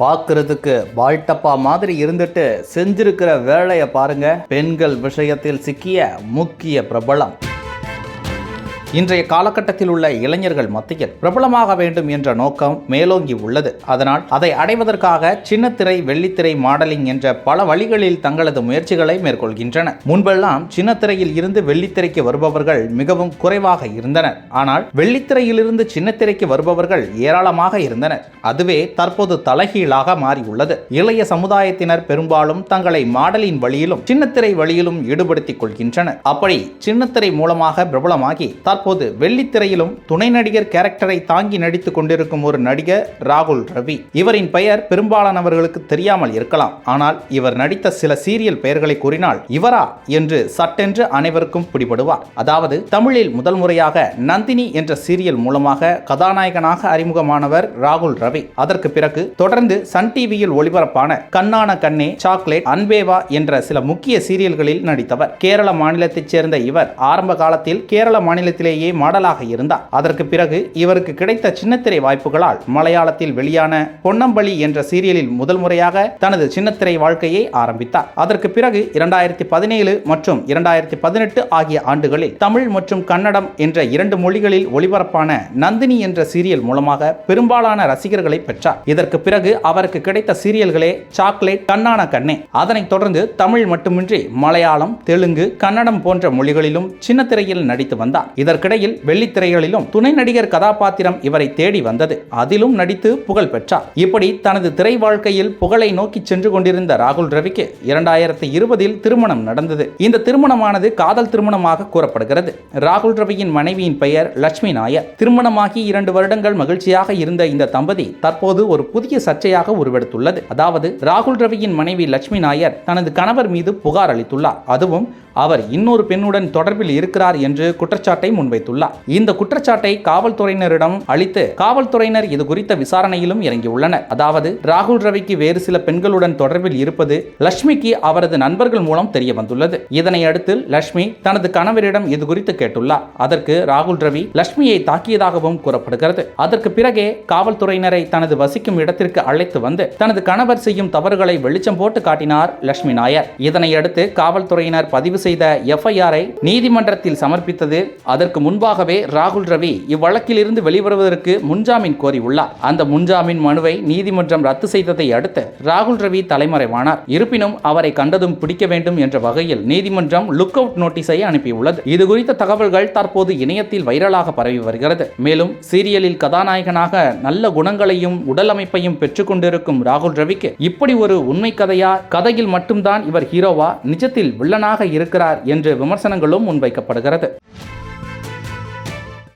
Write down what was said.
பார்க்கறதுக்கு பால்டப்பா மாதிரி இருந்துட்டு செஞ்சிருக்கிற வேலையை பாருங்க. பெண்கள் விஷயத்தில் சிக்கிய முக்கிய பிரபலம். இன்றைய காலகட்டத்தில் உள்ள இளைஞர்கள் மத்தியில் பிரபலமாக வேண்டும் என்ற நோக்கம் மேலோங்கி உள்ளது. அதனால் அதை அடைவதற்காக சின்னத்திரை வெள்ளித்திரை மாடலிங் என்ற பல வழிகளில் தங்களது முயற்சிகளை மேற்கொள்கின்றன. முன்பெல்லாம் சின்னத்திரையில் இருந்து வெள்ளித்திரைக்கு வருபவர்கள் மிகவும் குறைவாக இருந்தனர். ஆனால் வெள்ளித்திரையிலிருந்து சின்னத்திரைக்கு வருபவர்கள் ஏராளமாக இருந்தனர். அதுவே தற்போது தலைகீழாக மாறியுள்ளது. இளைய சமுதாயத்தினர் பெரும்பாலும் தங்களை மாடலின் வழியிலும் சின்னத்திரை வழியிலும் ஈடுபடுத்திக் கொள்கின்றனர். அப்படி சின்னத்திரை மூலமாக பிரபலமாகி தற்போது வெள்ளித்திரையிலும் துணை நடிகர் கேரக்டரை தாங்கி நடித்துக் கொண்டிருக்கும் ஒரு நடிகர் ராகுல் ரவி. இவரின் பெயர் பெரும்பாலானவர்களுக்கு தெரியாமல் இருக்கலாம். ஆனால் இவர் நடித்த சில சீரியல் பெயர்களை கூறினால் இவரா என்று சட்டென்று அனைவருக்கும் பிடிபடுவார். அதாவது தமிழில் முதல் முறையாக நந்தினி என்ற சீரியல் மூலமாக கதாநாயகனாக அறிமுகமானவர் ராகுல் ரவி. அதற்கு பிறகு தொடர்ந்து சன் டிவியில் ஒளிபரப்பான கண்ணான கண்ணே சாக்லேட் அன்பேவா என்ற சில முக்கிய சீரியல்களில் நடித்தவர். கேரள மாநிலத்தைச் சேர்ந்த இவர் ஆரம்ப காலத்தில் கேரள மாநிலத்திலேயே மாடலாக இருந்தார். அதற்கு பிறகு இவருக்கு கிடைத்த சின்னத்திரை வாய்ப்புகளால் மலையாளத்தில் வெளியான பொன்னம்பலி என்ற சீரியலில் முதல் முறையாக தனது சின்னத்திரை வாழ்க்கையை ஆரம்பித்தார். அதற்கு பிறகு இரண்டாயிரத்தி பதினேழு மற்றும் இரண்டாயிரத்தி பதினெட்டு ஆகிய ஆண்டுகளில் தமிழ் மற்றும் கன்னடம் என்ற இரண்டு மொழிகளில் ஒளிபரப்பான நந்தினி என்ற சீரியல் மூலமாக பெரும்பாலான ரசிகர்களை பெற்றார். இதற்கு பிறகு அவருக்கு கிடைத்த சீரியல்களே சாக்லேட் கண்ணான கண்ணே. அதனைத் தொடர்ந்து தமிழ் மட்டுமின்றி மலையாளம் தெலுங்கு கன்னடம் போன்ற மொழிகளிலும் சின்னத்திரையில் நடித்து வந்தார். இதற்கு இதற்கிடையில் வெள்ளித்திரைகளிலும் துணை நடிகர் கதாபாத்திரம் இவரை தேடி வந்தது. அதிலும் நடித்து புகழ் பெற்றார். இப்படி தனது திரை வாழ்க்கையில் புகழை நோக்கி சென்று கொண்டிருந்த ராகுல் ரவிக்கு இரண்டாயிரத்தி இருபதில் திருமணம் நடந்தது. இந்த திருமணமானது காதல் திருமணமாக கூறப்படுகிறது. ராகுல் ரவியின் மனைவியின் பெயர் லட்சுமி நாயர். திருமணமாகி இரண்டு வருடங்கள் மகிழ்ச்சியாக இருந்த இந்த தம்பதி தற்போது ஒரு புதிய சர்ச்சையாக உருவெடுத்துள்ளது. அதாவது ராகுல் ரவியின் மனைவி லட்சுமி நாயர் தனது கணவர் மீது புகார் அளித்துள்ளார். அதுவும் அவர் இன்னொரு பெண்ணுடன் தொடர்பில் இருக்கிறார் என்று குற்றச்சாட்டை முன் முன்வைத்துள்ளார். இந்த குற்றச்சாட்டை காவல்துறையினரிடம் அளித்து காவல்துறையினர் இது குறித்த விசாரணையிலும் இறங்கியுள்ளனர். அதாவது ராகுல் ரவிக்கு வேறு சில பெண்களுடன் தொடர்பில் இருப்பது லட்சுமிக்கு அவரது நண்பர்கள் மூலம் தெரிய வந்துள்ளது இதனை அடுத்து லட்சுமி தனது கணவரிடம் இது குறித்து கேட்டுள்ளார். அதற்கு ராகுல் ரவி லட்சுமியை தாக்கியதாகவும் கூறப்படுகிறது. அதற்கு பிறகே காவல்துறையினரை தனது வசிக்கும் இடத்திற்கு அழைத்து வந்து தனது கணவர் செய்யும் தவறுகளை வெளிச்சம் போட்டு காட்டினார் லட்சுமி நாயர். இதனை அடுத்து காவல்துறையினர் பதிவு செய்த எஃப்ஐஆரை நீதிமன்றத்தில் சமர்ப்பித்தது அதற்கு முன்பாகவே ராகுல் ரவி இவ்வழக்கிலிருந்து வெளிவருவதற்கு முன்ஜாமீன் கோரியுள்ளார். அந்த முன்ஜாமீன் மனுவை நீதிமன்றம் ரத்து செய்ததை அடுத்து ராகுல் ரவி தலைமறைவானார். இருப்பினும் அவரை கண்டதும் பிடிக்க வேண்டும் என்ற வகையில் நீதிமன்றம் லுக் அவுட் நோட்டீஸை அனுப்பியுள்ளது. இது குறித்த தகவல்கள் தற்போது இணையத்தில் வைரலாக பரவி வருகிறது. மேலும் சீரியலில் கதாநாயகனாக நல்ல குணங்களையும் உடல் அமைப்பையும் பெற்றுக்கொண்டிருக்கும் ராகுல் ரவிக்கு இப்படி ஒரு உண்மை கதையா? கதையில் மட்டும்தான் இவர் ஹீரோவா? நிஜத்தில் வில்லனாக இருக்கிறார் என்று விமர்சனங்களும் முன்வைக்கப்படுகிறது.